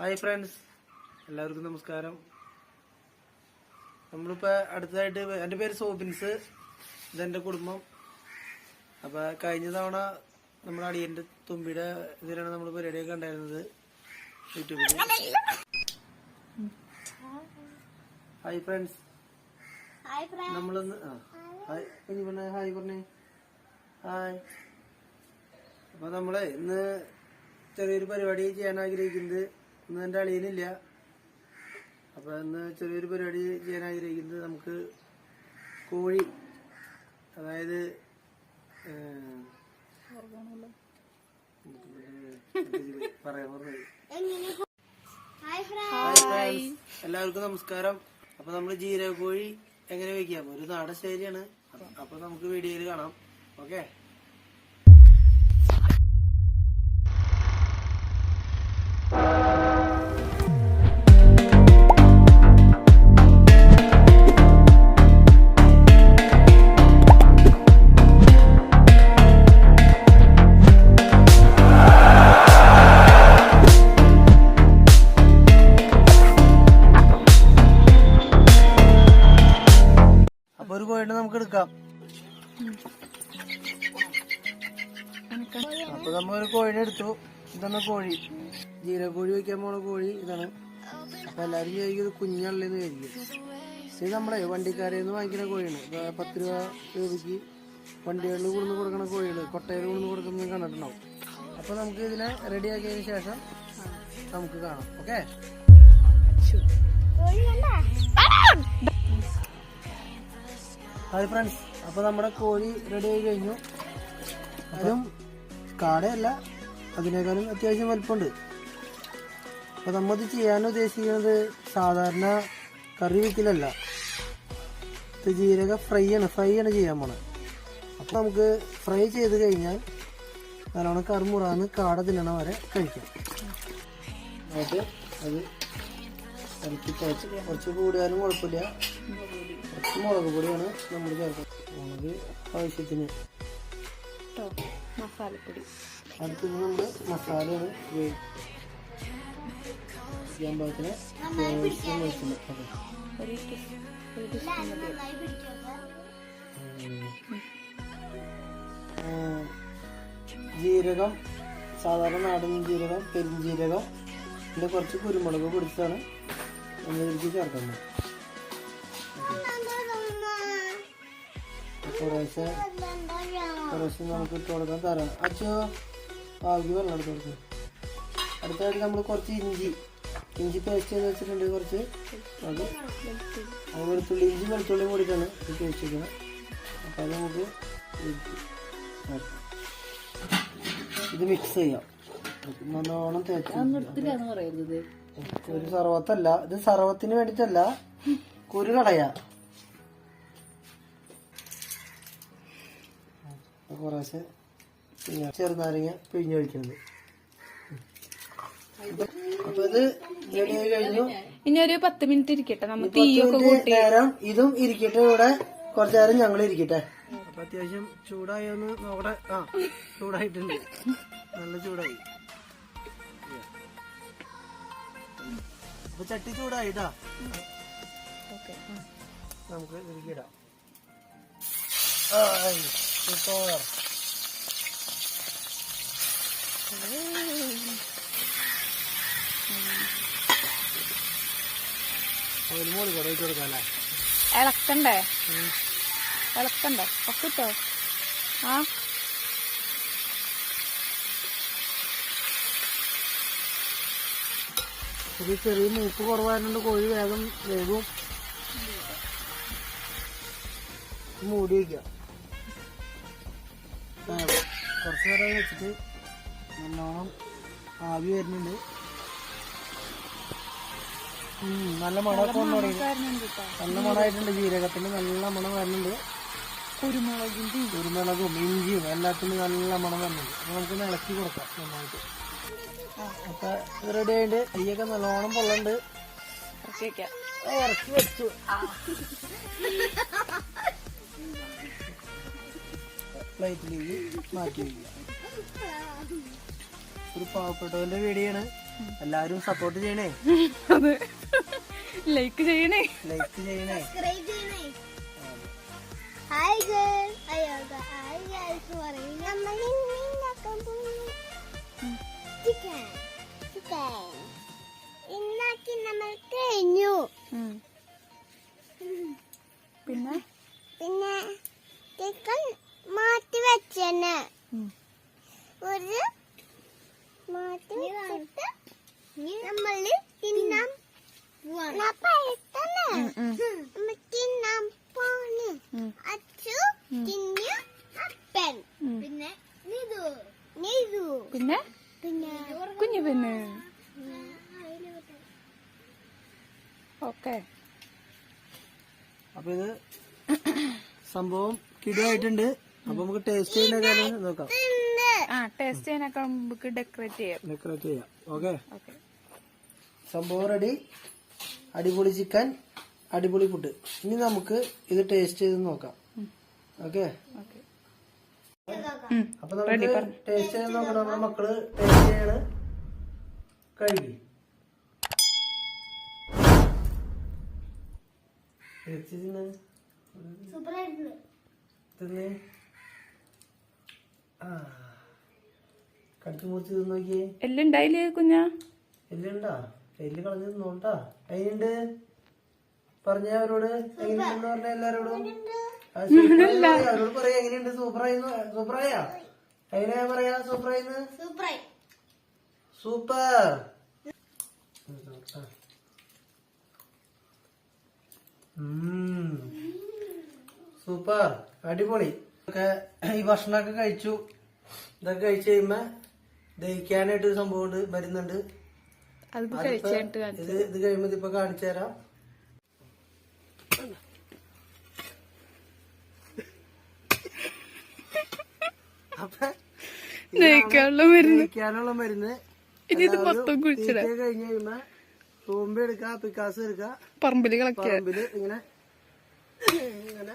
Hi friends എല്ലാവർക്കും നമസ്കാരം. നമ്മളിപ്പോൾ അടുത്തതായിട്ട് എന്റെ പേര് സോബിൻസ്. ഇതെന്റെ കുടുംബം. അപ്പോൾ കഴിഞ്ഞ തവണ നമ്മുടെ അടിയന്റെ തുമ്പിയുടെ ഇതിലാണ് നമ്മൾ പരിപാടിയൊക്കെ ഉണ്ടായിരുന്നത്. യൂട്യൂബിൽ ഹായ് ഫ്രണ്ട്സ് ഹായ് ഫ്രണ്ട്സ് നമ്മളിന്ന് ആ ഹായ് ഇനി പറഞ്ഞ ഹായ് പറഞ്ഞേ. ഹായ് അപ്പോൾ നമ്മളെ ഇന്ന് ചെറിയൊരു പരിപാടി ചെയ്യാൻ ആഗ്രഹിക്കുന്നത് ഇന്ന് എന്റെ അളിയനില്ല. അപ്പോൾ ഇന്ന് ചെറിയൊരു പരിപാടി ചെയ്യാൻ ആഗ്രഹിക്കുന്നത് നമുക്ക് കോഴി അതായത് പറയാൻ എല്ലാവർക്കും നമസ്കാരം. അപ്പൊ നമ്മൾ ജീരക കോഴി എങ്ങനെ വെക്കാം? ഒരു നാടൻ ശൈലിയാണ്. അപ്പൊ നമുക്ക് വീഡിയോയിൽ കാണാം. ഓക്കെ? അപ്പൊ നമ്മ ഒരു കോഴിനെ എടുത്തു. ഇതാണ് കോഴി. ജീരകോഴി വെക്കാൻ പോണ കോഴി ഇതാണ്. അപ്പൊ എല്ലാരും ചോദിക്കും ഇത് കുഞ്ഞുള്ളെന്ന് ചോദിക്കും ഇത് നമ്മളെ വണ്ടിക്കാരിൽ നിന്ന് വാങ്ങിക്കുന്ന കോഴിയാണ്. പത്ത് രൂപ രൂപയ്ക്ക് വണ്ടികളിൽ കൊടുന്ന് കൊടുക്കുന്ന കോഴികൾ കൊട്ടയിൽ കൊടുന്ന് കൊടുക്കുന്നത് കണ്ടിട്ടുണ്ടാവും. അപ്പൊ നമുക്ക് ഇതിനെ റെഡിയാക്കിയതിന് ശേഷം നമുക്ക് കാണാം. ഓക്കെ കണ്ടാ ഹായ് ഫ്രണ്ട്സ് അപ്പൊ നമ്മുടെ കോഴി റെഡി ആയി കഴിഞ്ഞു. അതും കാടയല്ല അതിനേക്കാളും അത്യാവശ്യം വലുപ്പമുണ്ട്. അപ്പൊ നമ്മത് ചെയ്യാൻ ഉദ്ദേശിക്കുന്നത് സാധാരണ കറി വെക്കലല്ല. ഇത് ജീരക ഫ്രൈ ആണ് ഫ്രൈ ആണ് ചെയ്യാൻ പോണത് അപ്പൊ നമുക്ക് ഫ്രൈ ചെയ്ത് കഴിഞ്ഞാൽ നല്ലോണം കറുമുറാന്ന് കാട തിന്നണ വരെ കഴിക്കാം. അത് ഇളക്കി തേച്ച് കുറച്ച് കൂടിയാലും കുഴപ്പമില്ല. കുറച്ച് മുളക് പൊടിയാണ് നമ്മൾ ചേർക്കുന്നത്. മുളക് ആവശ്യത്തിന്. മസാലപ്പൊടി. അടുത്തത് നമ്മൾ മസാലയാണ് ചെയ്യാൻ പാകത്തിന് ജീരകം സാധാരണ നാടൻ ജീരകം പെരുംജീരകം പിന്നെ കുറച്ച് കുരുമുളക് പൊടിച്ചാണ് നമ്മൾ ഇതിലേക്ക് ചേർക്കുന്നത് കുറേശ്ശെ നമുക്ക് ഇട്ട് കൊടുക്കാൻ തരാം അച്ഛോ ആകി വെള്ളം എടുത്ത് കൊടുക്കും അടുത്തായിട്ട് നമ്മൾ കുറച്ച് ഇഞ്ചി ഇഞ്ചി പേസ്റ്റ് ചെയ്ത് വെച്ചിട്ടുണ്ട് കുറച്ച് അത് വെളുത്തുള്ളി ഇഞ്ചി വെളുത്തുള്ളി കൂടിയിട്ടാണ് ഇത്. വെച്ചിരിക്കുന്നത് അപ്പോൾ അത് നമുക്ക് ഇത് മിക്സ് ചെയ്യാം നല്ലോണം തേച്ച് ഒരു സർവത്തല്ല. ഇത് സർവത്തിന് വേണ്ടിട്ടല്ല. കുരു കടയാ. കുറേശ്ശെ ചെറുനാരങ്ങ പിഴിഞ്ഞൊഴിക്കുന്നത് അപ്പൊ ഇത് റെഡി ആയി കഴിഞ്ഞു. ഇനി ഒരു പത്ത് മിനിറ്റ് ഇരിക്കട്ടെ നമുക്ക് നേരം ഇതും ഇരിക്കട്ടെ ഇവിടെ. കുറച്ചു നേരം ഞങ്ങൾ ഇരിക്കട്ടെ. അപ്പൊ അത്യാവശ്യം ചൂടായോന്ന് നോക്കട്ടെ. ആ ചൂടായിട്ടുണ്ട്. നല്ല ചൂടായി. അപ്പൊ ചട്ടി ചൂടായിട്ടാ. നമുക്ക് ഇതിലേക്കിടാം ആയ്, സൂപ്പർ. ഒരു മോൾ കൂടെ വെച്ച് കൊടുക്കാം ഇളക്കണ്ടേ? ഇളക്കണ്ടേ? ഒക്കെ ആ. ഇത് ചെറിയ മൂപ്പ് കുറവായതുകൊണ്ട് കോഴി വേഗം വേഗം മൂടി വയ്ക്കുക. കുറച്ച് നേരം വെച്ചിട്ട് നല്ലോണം ആവി വരുന്നുണ്ട്. നല്ല മണമൊക്കെ നല്ല മണമായിട്ടുണ്ട്. ജീരകത്തിന് നല്ല മണം വരുന്നുണ്ട്. കുരുമുളകിന്റെ കുരുമുളകും ഇഞ്ചിയും എല്ലാത്തിനും നല്ല മണം വരുന്നുണ്ട്. നമുക്ക് ഇളക്കി കൊടുക്കാം നന്നായിട്ട്. അപ്പൊ റെഡി ആയിട്ട് അയ്യൊക്കെ നല്ലോണം പൊള്ളുണ്ട് ഇറക്കി വെച്ചു പ്ലേറ്റിലേക്ക് മാറ്റി വയ്ക്കുക ഒരു പാവപ്പെട്ടവന്റെ വീടിയാണ് എല്ലാരും സപ്പോർട്ട് ചെയ്യണേ ലൈക്ക് ചെയ്യണേ ലൈക്ക് ചെയ്യണേ സബ്സ്ക്രൈബ് ചെയ്യണേ ഹായ് ഗേൾ അയ്യോ ഹായ് ഗേൾസ് പറയും ഒരു മാറ്റി വെച്ചിട്ട് നമ്മൾ തിന്നാൻ തിന്നാൻ പോണ്. അച്ചു തിന്നു. അപ്പൻ. പിന്നെ നിതു. നിതു. പിന്നെ? പിന്നെ കുഞ്ഞു പിന്നെ ഓക്കെ. അപ്പൊ ഇത് സംഭവം കിടുവായിട്ടുണ്ട്. അപ്പൊ നമുക്ക് ടേസ്റ്റ് ചെയ്യുന്ന കാര്യം നോക്കാം. ആ ടേസ്റ്റ് ചെയ്യാനൊക്കെ നമുക്ക് ഡെക്കറേറ്റ് ചെയ്യാം. ഡെക്കറേറ്റ് ചെയ്യാം. ഓക്കെ സംഭവം റെഡി അടിപൊളി ചിക്കൻ അടിപൊളി ഫുഡ് ഇനി നമുക്ക് ഇത് ടേസ്റ്റ് ചെയ്ത് നോക്കാം. ഓക്കെ അപ്പൊ നമുക്ക് ടേസ്റ്റ് ചെയ്ത് നോക്കണം. നമ്മുടെ മക്കൾ ടേസ്റ്റ് ചെയ്യാണ്. കഴുകി. സൂപ്പറായിട്ടുണ്ട് ആ. കടിച്ചു മുറിച്ച് തിന്ന് നോക്കിയേ. എല്ലാംണ്ടായില്ല കുഞ്ഞാ? എല്ലുണ്ടാ? എല്ല് കളഞ്ഞു തിന്നോണ്ടാ. അതിനുണ്ട് പറഞ്ഞ അവരോട്. എങ്ങനെയുണ്ടെന്ന് പറഞ്ഞ എല്ലാരോടും. അവരോട് പറയാ എങ്ങനെയുണ്ട്? സൂപ്പറായിന്ന് സൂപ്പറായാ? എങ്ങനെയാ പറയാ? സൂപ്പറായിന്ന്? സൂപ്പറായി. സൂപ്പർ. സൂപ്പർ. അടിപൊളി. ഒക്കെ ഈ ഭക്ഷണമൊക്കെ കഴിച്ചു. ഇതൊക്കെ കഴിച്ചു കഴിയുമ്പോ ദഹിക്കാനായിട്ട് ഒരു സംഭവം ഉണ്ട് മരുന്നുണ്ട്. ഇത് ഇത് കഴിയുമ്പോ ഇപ്പൊ കാണിച്ചു തരാം. അപ്പൊ ദഹിക്കാനുള്ള മരുന്ന്. ദഹിക്കാനുള്ള മരുന്ന്. ഇനി ഇത് മൊത്തം കുഴിച്ചിടാം തീറ്റ കഴിഞ്ഞ് കഴിയുമ്പോ തൂമ്പ എടുക്ക പിക്കാസ് എടുക്ക പറമ്പിൽ പറമ്പിൽ ഇങ്ങനെ ഇങ്ങനെ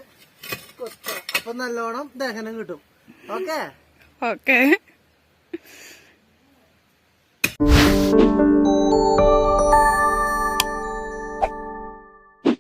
കൊത്ത അപ്പൊ നല്ലോണം ദഹനം കിട്ടും. ഓക്കെ? ഓക്കെ.